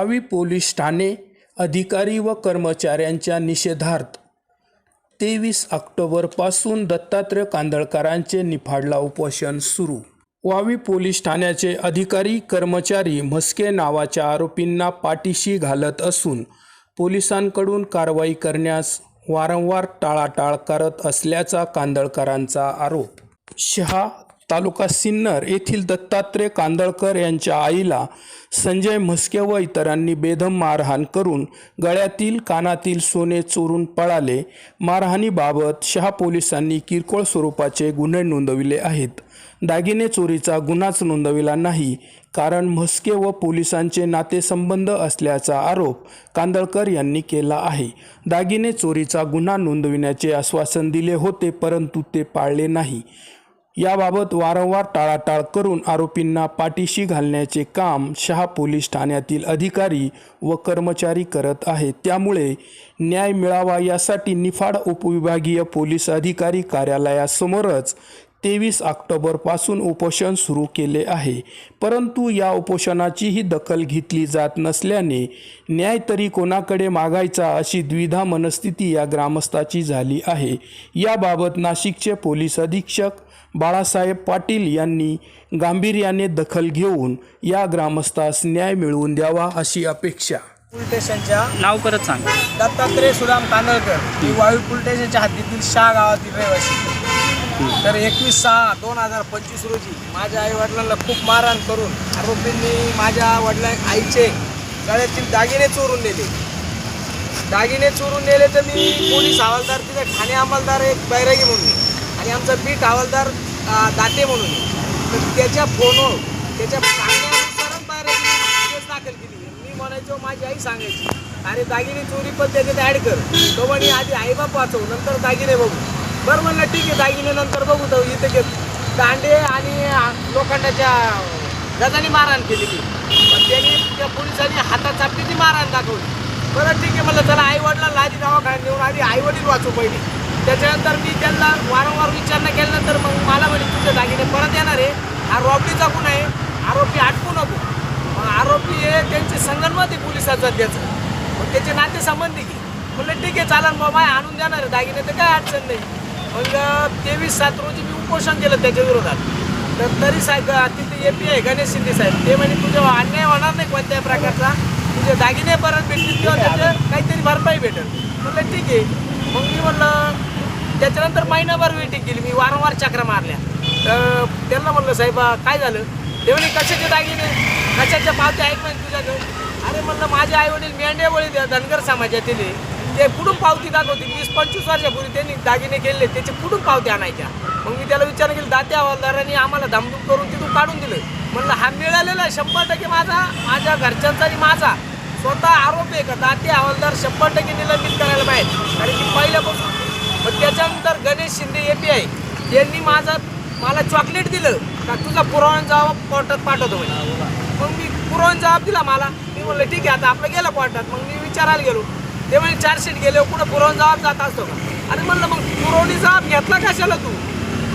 वावी police Thane अधिकारी व कर्मचाऱ्यांच्या निषेधार्थ तेवीस ऑक्टोबरपासून दत्तात्रय कांदळकरांचे निफाडला उपोषण सुरू. वावी पोलीस ठाण्याचे अधिकारी कर्मचारी म्हस्के नावाच्या आरोपींना पाठीशी घालत असून पोलिसांकडून कारवाई करण्यास वारंवार टाळाटाळ करत असल्याचा कांदळकरांचा आरोप. शहा तालुका सिन्नर येथील दत्तात्रय कांदळकर यांच्या आईला संजय म्हस्के व इतरांनी बेदम मारहाण करून गळ्यातील कानातील सोने चोरून पळाले. मारहाणीबाबत शहा पोलिसांनी किरकोळ स्वरूपाचे गुन्हे नोंदविले आहेत. दागिने चोरीचा गुन्हाच नोंदविला नाही कारण म्हस्के व पोलिसांचे नातेसंबंध असल्याचा आरोप कांदळकर यांनी केला आहे. दागिने चोरीचा गुन्हा नोंदविण्याचे आश्वासन दिले होते परंतु ते पाळले नाही. याबाबत वारंवार टाळाटाळ करून आरोपींना पाठीशी घालण्याचे काम शहा पोलीस ठाण्यातील अधिकारी व कर्मचारी करत आहेत. त्यामुळे न्याय मिळावा यासाठी निफाड उपविभागीय पोलीस अधिकारी कार्यालयासमोरच तेवीस ऑक्टोबरपासून उपोषण सुरू केले आहे. परंतु या उपोषणाचीही दखल घेतली जात नसल्याने न्याय तरी कोणाकडे मागायचा अशी द्विधा मनस्थिती या ग्रामस्थाची झाली आहे. याबाबत नाशिकचे पोलीस अधीक्षक बाळासाहेब पाटील यांनी गांभीर्याने दखल घेऊन या ग्रामस्थास न्याय मिळवून द्यावा अशी अपेक्षा. स्टेशनच्या नाव करत सांग. दत्तात्रय सुदाम तांदळकर ही. वायू पोलीस स्टेशनच्या हद्दीतील शाह गावातील रहिवासी. तर एकवीस सहा दोन हजार पंचवीस रोजी माझ्या आई वडिलांना खूप मारहाण करून आरोपींनी माझ्या वडिला आईचे गळ्यातील दागिने चोरून नेले. दागिने चोरून नेले तर मी पोलीस हवालदार तिथे ठाणे अंमलदार एक बैरागी म्हणून आणि आमचा बीट हवालदार दाते म्हणून तर त्याच्या फोनवर त्याच्या सांगण्यानुसारच बैरागीने केस दाखल केली. मी म्हणायचो माझी आई सांगायची अरे दागिने चोरी पण ॲड कर. तो म्हणे आधी आईबाप वाचव नंतर दागिने बघू. बरं म्हणलं ठीक आहे दागिने नंतर बघू तो इथे घेत दांडे आणि लोखंडाच्या गजाने मारहाण केली ती. पण त्यांनी त्या पोलिसांनी हातात चापटीची मारहाण दाखवली बरं ठीक आहे म्हणलं चला आई वडिलांना आधी दवाखान्यात नेऊन आधी आई वडील वाचू पहिले. त्याच्यानंतर मी त्यांना वारंवार विचारणा केल्यानंतर मग मला म्हणे तुझे दागिने परत येणार आहे. हा रॉबरीचा गुन्हा आहे आरोपी आटकू नको. मग आरोपी हे त्यांचे संगणमत आहे पोलिसाचं त्याचं मग त्याचे नाते संबंधी की म्हणलं ठीक आहे चालन बाबा आणून देणार आहे. दागिने तर काय अडचण नाही. मग तेवीस सात रोजी मी उपोषण केलं त्याच्या विरोधात. तर तरी साहेब तिथे ए पी आहे गणेश शिंदे साहेब ते म्हणे तुझ्या अन्याय होणार नाही कोणत्याही प्रकारचा. तुझे दागिने परत भेटतील किंवा त्याचं काहीतरी भरपाई भेटेल. म्हणलं ठीक आहे. मग मी म्हणलं त्याच्यानंतर महिनाभर वेटिंग केली मी वारंवार चक्र मारल्या. तर त्यांना म्हणलं साहेब काय झालं? ते म्हणे कशाचे दागिने? कशाच्या पावत्या आहेत म्हणजे तुझ्याकडे? अरे म्हणलं माझे आई वडील मेंढेवळी धनगर समाजातील. ते कुठून पावती दाखवतील वीस पंचवीस वर्षापूर्वी त्यांनी दागिने केले त्याचे कुठून पावती आणायच्या? मग मी त्याला विचार केलं दाते हवालदारांनी आम्हाला धामधूम करून तिथून काढून दिलं. म्हणलं हा मिळालेला आहे शंभर टक्के माझा माझ्या घरच्यांचा आणि माझा. स्वतः आरोप आहे का दाते हवालदार शंभर टक्के निलंबित करायला पाहिजे कारण की पहिल्यापासून मग त्याच्यानंतर गणेश शिंदे ए पी आहे. यांनी माझा मला चॉकलेट दिलं का तुझा पुरवण जबाब कोर्टात पाठवतो म्हणजे मग मी पुरवण जबाब दिला मला. मी म्हणलं ठीक आहे आता आपलं गेलं कोर्टात. मग मी विचारायला गेलो. ते म्हणे चार्जशीट गेले कुठं पुरवून जबाब जात असतो का? आणि म्हणलं मग पुरवणी जबाब घेतला कशाला तू?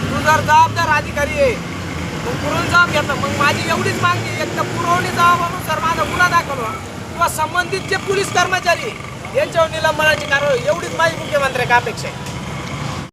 तू जर जबाबदार अधिकारी आहे मग पुरवणी जबाब घेतला. मग माझी एवढीच मागणी एक तर पुरवणी जबाबानुसार माझा गुन्हा दाखल व्हा. किंवा संबंधित जे पोलीस कर्मचारी यांच्यावर निलंबनाची कारवाई एवढीच माझी मुख्यमंत्र्याची अपेक्षा आहे.